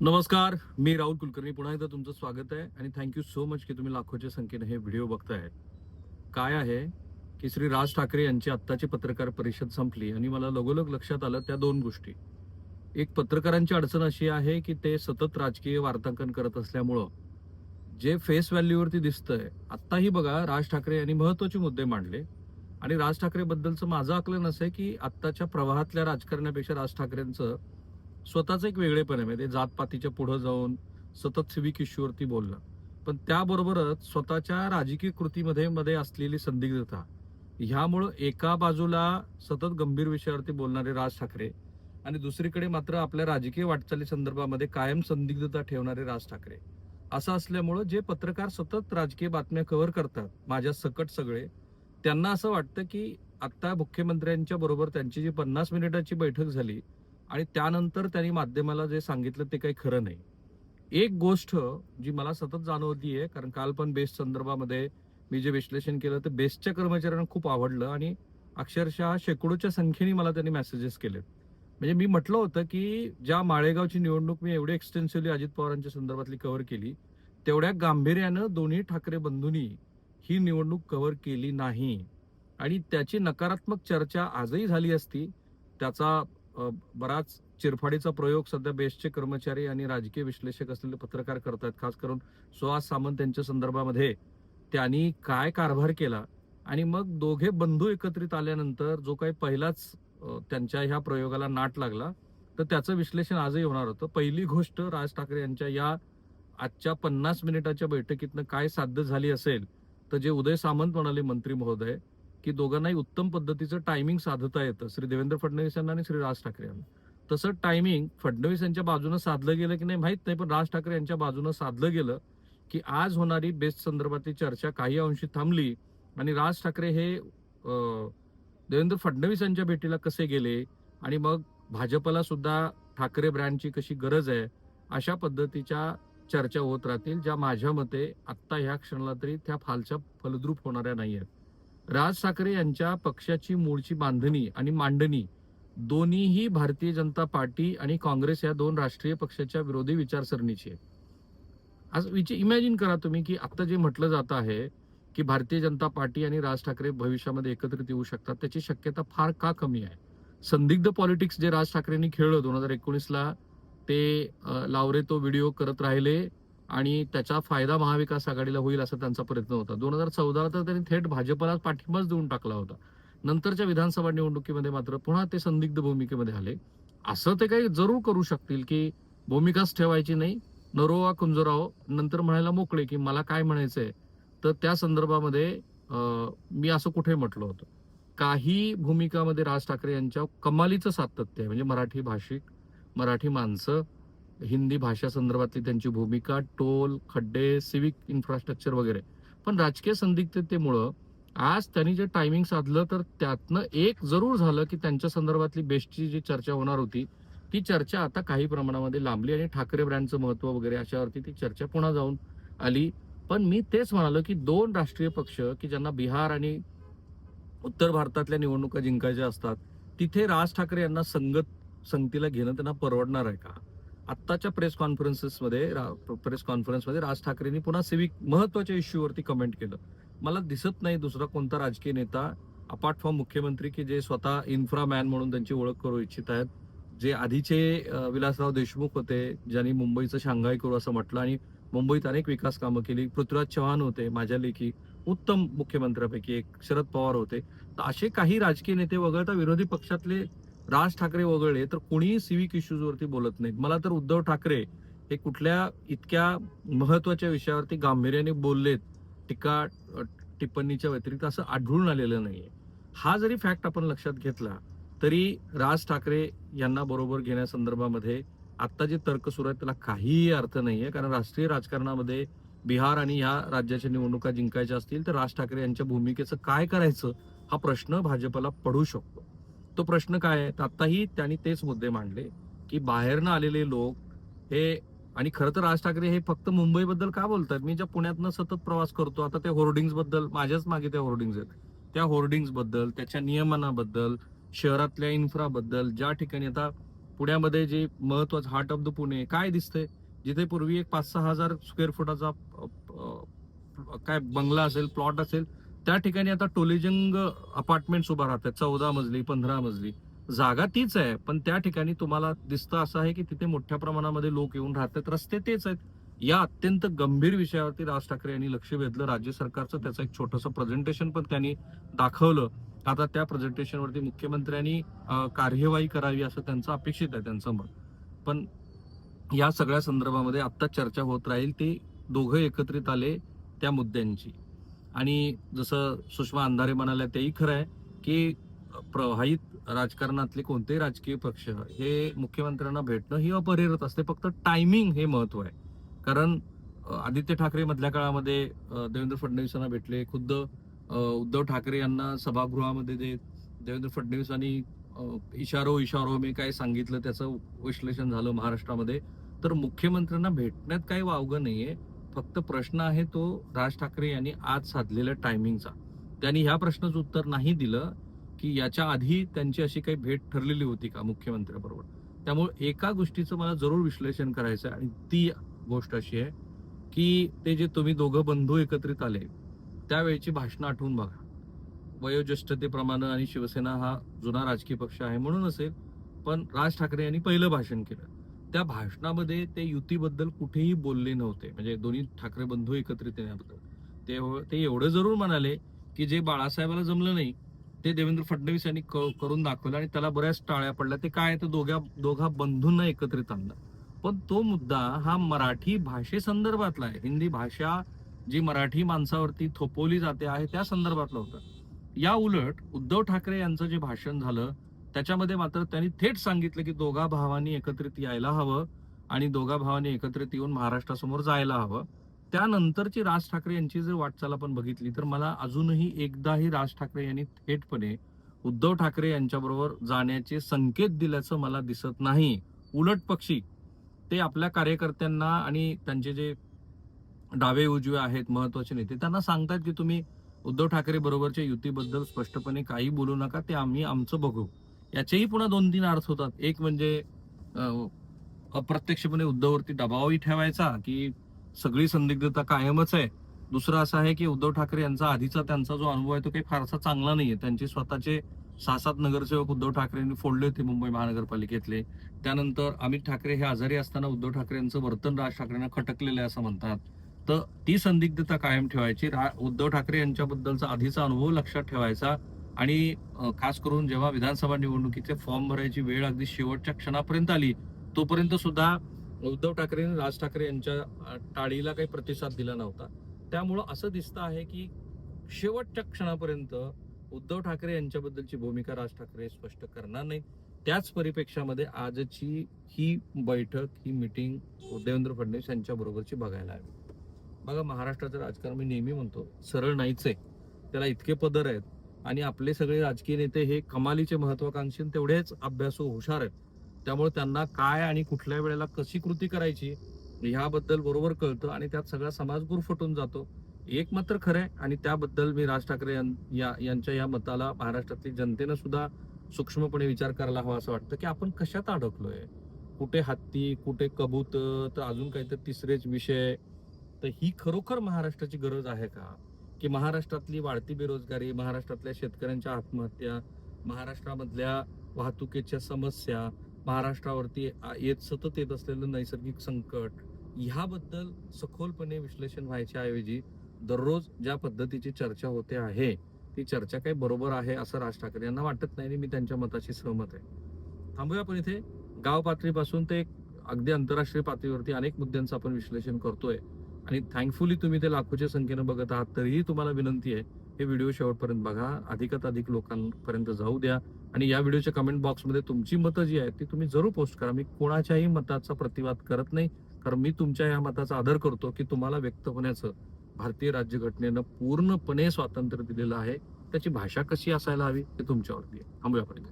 नमस्कार मी राहुल कुलकर्णी. पुन्हा एकदा तुमचं स्वागत आहे आणि थँक्यू सो मच की तुम्ही लाखोच्या संख्येने हे व्हिडिओ बघताय. काय आहे की श्री राज ठाकरे यांची आत्ताची पत्रकार परिषद संपली आणि मला लगोलग लक्षात आलं त्या दोन गोष्टी. एक पत्रकारांची अडचण अशी आहे की ते सतत राजकीय वार्तांकन करत असल्यामुळं जे फेस व्हॅल्यूवरती दिसतंय आत्ताही बघा राज ठाकरे यांनी महत्त्वाचे मुद्दे मांडले. आणि राज ठाकरेबद्दलचं माझं आकलन असं आहे की आत्ताच्या प्रवाहातल्या राजकारण्यापेक्षा राज ठाकरेंचं स्वतःचं एक वेगळेपण आहे. म्हणजे जातपातीच्या पुढं जाऊन सतत सिविक इश्यूवरती बोलणं. पण त्याबरोबरच स्वतःच्या राजकीय कृतीमध्ये मध्ये असलेली संदिग्धता ह्यामुळं एका बाजूला सतत गंभीर विषयावरती बोलणारे राज ठाकरे आणि दुसरीकडे मात्र आपल्या राजकीय वाटचाली संदर्भामध्ये कायम संदिग्धता ठेवणारे राज ठाकरे. असं असल्यामुळं जे पत्रकार सतत राजकीय बातम्या कव्हर करतात माझ्या सकट सगळे त्यांना असं वाटतं की आत्ता मुख्यमंत्र्यांच्या बरोबर त्यांची जी पन्नास मिनिटाची बैठक झाली आणि त्यानंतर त्यांनी माध्यमाला जे सांगितलं ते काही खरं नाही. एक गोष्ट जी मला सतत जाणवती आहे कारण काल पण बेस्ट संदर्भामध्ये मी जे विश्लेषण केलं ते बेस्टच्या कर्मचाऱ्यांना खूप आवडलं आणि अक्षरशः शेकडोच्या संख्येने मला त्यांनी मेसेजेस केलेत. म्हणजे मी म्हटलं होतं की ज्या माळेगावची निवडणूक मी एवढी एक्सटेन्सिव्हली अजित पवारांच्या संदर्भातली कव्हर केली तेवढ्या गांभीर्यानं दोन्ही ठाकरे बंधूंनी ही निवडणूक कव्हर केली नाही. आणि त्याची नकारात्मक चर्चा आजही झाली असती त्याचा बराच चिरफाडीचा प्रयोग सध्या बेस्टचे कर्मचारी आणि राजकीय विश्लेषक असलेले पत्रकार करतात खास करून सुहास सामंत यांच्या संदर्भामध्ये त्यांनी काय कारभार केला आणि मग दोघे बंधू एकत्रित आल्यानंतर जो काही पहिलाच त्यांच्या ह्या प्रयोगाला नाट लागला तर त्याचं विश्लेषण आजही होणार होतं. पहिली गोष्ट राज ठाकरे यांच्या या आजच्या पन्नास मिनिटाच्या बैठकीतनं काय साध्य झाली असेल तर जे उदय सामंत म्हणाले मंत्री महोदय की दोघांनाही उत्तम पद्धतीचं टायमिंग साधता येतं. श्री देवेंद्र फडणवीस यांना आणि श्री राज ठाकरे यांना. तसं टायमिंग फडणवीस यांच्या बाजूनं साधलं गेलं की नाही माहीत नाही पण राज ठाकरे यांच्या बाजूनं साधलं गेलं की आज होणारी बेस्ट संदर्भातली चर्चा काही अंशी थांबली आणि राज ठाकरे हे देवेंद्र फडणवीस यांच्या भेटीला कसे गेले आणि मग भाजपला सुद्धा ठाकरे ब्रँडची कशी गरज आहे अशा पद्धतीच्या चर्चा होत राहतील ज्या माझ्या मते आत्ता ह्या क्षणाला तरी त्या फालच्या फलद्रूप होणाऱ्या नाही आहेत राज ठाकरे यांच्या पक्षाची मूळची बांधणी आणि मांडणी दोन्हीही भारतीय जनता पार्टी आणि काँग्रेस या दोन राष्ट्रीय पक्षाच्या विरोधी विचारसरणीची आहे. आज विचार इमॅजिन करा तुम्ही की आत्ता जे म्हटलं जात आहे की भारतीय जनता पार्टी आणि राज ठाकरे भविष्यामध्ये एकत्रित येऊ शकतात त्याची शक्यता फार का कमी आहे? संदिग्ध पॉलिटिक्स जे राज ठाकरेंनी खेळलं दोन हजार एकोणीसला ते लावरे तो व्हिडिओ करत राहिले आणि त्याचा फायदा महाविकास आघाडीला होईल असा त्यांचा प्रयत्न होता. दोन हजार चौदाला तर त्यांनी थेट भाजपला पाठिंबाच देऊन टाकला होता. नंतरच्या विधानसभा निवडणुकीमध्ये मात्र पुन्हा ते संदिग्ध भूमिकेमध्ये आले. असं ते काही जरूर करू शकतील की भूमिकाच ठेवायची नाही. नरोवा कुंजराव नंतर म्हणायला मोकळे की मला काय म्हणायचंय? तर त्या संदर्भामध्ये मी असं कुठे म्हटलं होतं? काही भूमिकामध्ये राज ठाकरे यांच्या कमालीचं सातत्य आहे. म्हणजे मराठी भाषिक मराठी माणसं हिंदी भाषा संदर्भातली त्यांची भूमिका टोल खड्डे सिविक इन्फ्रास्ट्रक्चर वगैरे. पण राजकीय संदिग्धतेमुळं आज त्यांनी जे टायमिंग साधलं तर त्यातनं एक जरूर झालं की त्यांच्या संदर्भातली बेस्टची जी चर्चा होणार होती ती चर्चा आता काही प्रमाणामध्ये लांबली आणि ठाकरे ब्रँडचं महत्त्व वगैरे अशावरती ती चर्चा पुन्हा जाऊन आली. पण मी तेच म्हणालो की दोन राष्ट्रीय पक्ष की ज्यांना बिहार आणि उत्तर भारतातल्या निवडणुका जिंकायच्या असतात तिथे राज ठाकरे यांना संगत संगतीला घेणं त्यांना परवडणार आहे का? आत्ताच्या प्रेस कॉन्फरन्सेसमध्ये प्रेस कॉन्फरन्समध्ये राज ठाकरेंनी पुन्हा सिविक महत्त्वाच्या इश्यूवरती कमेंट केलं. मला दिसत नाही दुसरा कोणता राजकीय नेता अपार्ट फ्रॉम मुख्यमंत्री की जे स्वतः इन्फ्रा मॅन म्हणून त्यांची ओळख करू इच्छित आहेत. जे आधीचे विलासराव देशमुख होते ज्यांनी मुंबईचं शांघाई करू असं म्हटलं आणि मुंबईत अनेक विकास कामं केली. पृथ्वीराज चव्हाण होते माझ्या लेखी उत्तम मुख्यमंत्र्यापैकी एक शरद पवार होते. तर असे काही राजकीय नेते वगळता विरोधी पक्षातले राज ठाकरे वगळले तर कुणीही सिविक इश्यूज वरती बोलत नाहीत. मला तर उद्धव ठाकरे हे कुठल्या इतक्या महत्त्वाच्या विषयावरती गांभीर्याने बोललेत टीका टिप्पणीच्या व्यतिरिक्त असं आढळून आलेलं नाहीये. हा जरी फॅक्ट आपण लक्षात घेतला तरी राज ठाकरे यांना बरोबर घेण्यासंदर्भामध्ये आत्ता जे तर्क सुरू आहेत त्याला काहीही अर्थ नाहीये. कारण राष्ट्रीय राजकारणामध्ये बिहार आणि ह्या राज्याच्या निवडणुका जिंकायच्या असतील तर राज ठाकरे यांच्या भूमिकेचं काय करायचं हा प्रश्न भाजपला पडू शकतो. तो प्रश्न काय आहे? आत्ताही त्यांनी तेच मुद्दे मांडले की बाहेरनं आलेले लोक हे आणि खरं तर राज ठाकरे हे फक्त मुंबईबद्दल का बोलतात? मी ज्या पुण्यातनं सतत प्रवास करतो आता त्या होर्डिंग्सबद्दल माझ्याच मागे त्या होर्डिंग्स आहेत. त्या होर्डिंग्सबद्दल त्याच्या नियमनाबद्दल शहरातल्या इन्फ्राबद्दल ज्या ठिकाणी आता पुण्यामध्ये जे महत्वाचं हार्ट ऑफ द पुणे काय दिसतंय? जिथे पूर्वी एक पाच सहा हजार स्क्वेअर फुटाचा काय बंगला असेल प्लॉट असेल त्या ठिकाणी आता टोलेजंग अपार्टमेंट उभा राहतात चौदा मजली पंधरा मजली. जागा तीच आहे पण त्या ठिकाणी तुम्हाला दिसतं असं आहे की तिथे मोठ्या प्रमाणामध्ये लोक येऊन राहतात. रस्ते तेच आहेत. या अत्यंत गंभीर विषयावरती राज ठाकरे यांनी लक्ष वेधलं. राज्य सरकारचं त्याचं एक छोटंसं प्रेझेंटेशन पण त्यांनी दाखवलं. आता त्या प्रेझेंटेशनवरती मुख्यमंत्र्यांनी कार्यवाही करावी असं त्यांचं अपेक्षित आहे त्यांचं मत. पण या सगळ्या संदर्भामध्ये आत्ता चर्चा होत राहील. ते दोघं एकत्रित आले त्या मुद्द्यांची. आणि जसं सुषमा अंधारे म्हणाल्या तेही खरं आहे की प्रवाहित राजकारणातले कोणतेही राजकीय पक्ष हे मुख्यमंत्र्यांना भेटणं ही अपरिहृत असते. फक्त टायमिंग हे महत्त्व आहे. कारण आदित्य ठाकरे मधल्या काळामध्ये देवेंद्र फडणवीसांना भेटले. खुद्द उद्धव ठाकरे यांना सभागृहामध्ये दे देवेंद्र फडणवीसांनी इशारो इशारो मी काय सांगितलं त्याचं विश्लेषण झालं महाराष्ट्रामध्ये. तर मुख्यमंत्र्यांना भेटण्यात काही वावगं नाहीये. फक्त प्रश्न आहे तो राज ठाकरे यांनी आज साधलेल्या टायमिंगचा त्यांनी ह्या प्रश्नाचं उत्तर नाही दिलं की याच्या आधी त्यांची अशी काही भेट ठरलेली होती का मुख्यमंत्र्याबरोबर? त्यामुळे एका गोष्टीचं मला जरूर विश्लेषण करायचं आहे आणि ती गोष्ट अशी आहे की ते जे तुम्ही दोघं बंधू एकत्रित आले त्यावेळची भाषणं आठवून बघा. वयोज्येष्ठतेप्रमाणे आणि शिवसेना हा जुना राजकीय पक्ष आहे म्हणून असेल पण राज ठाकरे यांनी पहिलं भाषण केलं. त्या भाषणामध्ये ते युतीबद्दल कुठेही बोलले नव्हते. म्हणजे दोन्ही ठाकरे बंधू एकत्रित येण्याबद्दल ते हो, ते एवढं जरूर म्हणाले की जे बाळासाहेबाला जमलं नाही ते देवेंद्र फडणवीस यांनी क- करून दाखवलं आणि त्याला बऱ्याच टाळ्या पडल्या. ते काय तर दोघ्या दोघा बंधूंना एकत्रित आणलं. पण तो मुद्दा हा मराठी भाषेसंदर्भातला आहे. हिंदी भाषा जी मराठी माणसावरती थोपवली जाते आहे त्या संदर्भातलं होतं. या उलट उद्धव ठाकरे यांचं जे भाषण झालं त्याच्यामध्ये मात्र त्यांनी थेट सांगितलं की दोघा भावांनी एकत्रित यायला हवं आणि दोघा भावांनी एकत्रित येऊन महाराष्ट्रासमोर जायला हवं. त्यानंतरची राज ठाकरे यांची जर वाटचाल आपण बघितली तर मला अजूनही एकदाही राज ठाकरे यांनी थेटपणे उद्धव ठाकरे यांच्याबरोबर जाण्याचे संकेत दिल्याचं मला दिसत नाही. उलट पक्षी ते आपल्या कार्यकर्त्यांना आणि त्यांचे जे डावे उजवे आहेत महत्त्वाचे नेते त्यांना सांगतात की तुम्ही उद्धव ठाकरे बरोबरच्या युतीबद्दल स्पष्टपणे काही बोलू नका ते आम्ही आमचं बघू. याचेही पुन्हा दोन तीन अर्थ होतात. एक म्हणजे अप्रत्यक्षपणे उद्धववरती दबावही ठेवायचा की सगळी संदिग्धता कायमच आहे. दुसरं असं आहे की उद्धव ठाकरे यांचा आधीचा त्यांचा जो अनुभव आहे तो काही फारसा चांगला नाहीये. त्यांचे स्वतःचे सहा सात नगरसेवक उद्धव ठाकरेंनी फोडले होते मुंबई महानगरपालिकेतले. त्यानंतर अमित ठाकरे हे आजारी असताना उद्धव ठाकरे यांचं वर्तन राज ठाकरेंना खटकलेलं आहे असं म्हणतात. तर ती संदिग्धता कायम ठेवायची. रा- उद्धव ठाकरे यांच्याबद्दलचा आधीचा अनुभव लक्षात ठेवायचा. आणि खास करून जेव्हा विधानसभा निवडणुकीचे फॉर्म भरायची वेळ अगदी शेवटच्या क्षणापर्यंत आली तोपर्यंत सुद्धा उद्धव ठाकरेने राज ठाकरे यांच्या टाळीला काही प्रतिसाद दिला नव्हता. त्यामुळं असं दिसतं आहे की शेवटच्या क्षणापर्यंत उद्धव ठाकरे यांच्याबद्दलची भूमिका राज ठाकरे स्पष्ट करणार नाही त्याच परिप्रेक्षामध्ये आजची ही बैठक ही मिटिंग देवेंद्र फडणवीस यांच्या बरोबरची बघायला हवी. बघा महाराष्ट्राचं राजकारण मी नेहमी म्हणतो सरळ नाहीच आहे. त्याला इतके पदर आहेत. आणि आपले सगळे राजकीय नेते हे कमालीचे महत्वाकांक्षी तेवढेच अभ्यासू हुशार आहेत. त्यामुळे त्यांना काय आणि कुठल्या वेळेला कशी कृती करायची ह्याबद्दल बरोबर कळतं आणि त्यात सगळा समाज गुरफटून जातो. एक मात्र खरं आहे आणि त्याबद्दल मी राज ठाकरे यां- या- यांच्या या मताला महाराष्ट्रातली जनतेनं सुद्धा सूक्ष्मपणे विचार करायला हवा असं वाटतं की आपण कशात अडकलोय? कुठे हत्ती कुठे कबूत तर अजून काहीतरी तिसरेच विषय. तर ही खरोखर महाराष्ट्राची गरज आहे का? की महाराष्ट्रातली वाढती बेरोजगारी महाराष्ट्रातल्या शेतकऱ्यांच्या आत्महत्या महाराष्ट्रामधल्या वाहतुकीच्या समस्या महाराष्ट्रावरती येत सतत येत असलेलं नैसर्गिक संकट ह्याबद्दल सखोलपणे विश्लेषण व्हायच्या ऐवजी दररोज ज्या पद्धतीची चर्चा होते आहे ती चर्चा काही बरोबर आहे असं राज ठाकरे यांना वाटत नाही आणि मी त्यांच्या मताशी सहमत आहे. थांबूया आपण इथे. गाव पातळीपासून ते अगदी आंतरराष्ट्रीय पातळीवरती अनेक मुद्द्यांचं आपण विश्लेषण करतोय. आणि थँकफुली तुम्ही ते लाखोच्या संख्येनं बघत आहात तरीही तुम्हाला विनंती आहे हे व्हिडिओ शेवटपर्यंत बघा. अधिकात अधिक लोकांपर्यंत जाऊ द्या. आणि या व्हिडिओच्या कमेंट बॉक्समध्ये तुमची मतं जी आहेत ती तुम्ही जरूर पोस्ट करा. मी कोणाच्याही मताचा प्रतिवाद करत नाही. कारण मी तुमच्या या मताचा आदर करतो की तुम्हाला व्यक्त होण्याचं भारतीय राज्यघटनेनं पूर्णपणे स्वातंत्र्य दिलेलं आहे. त्याची भाषा कशी असायला हवी ते तुमच्यावरती आहे. थांबूया आपण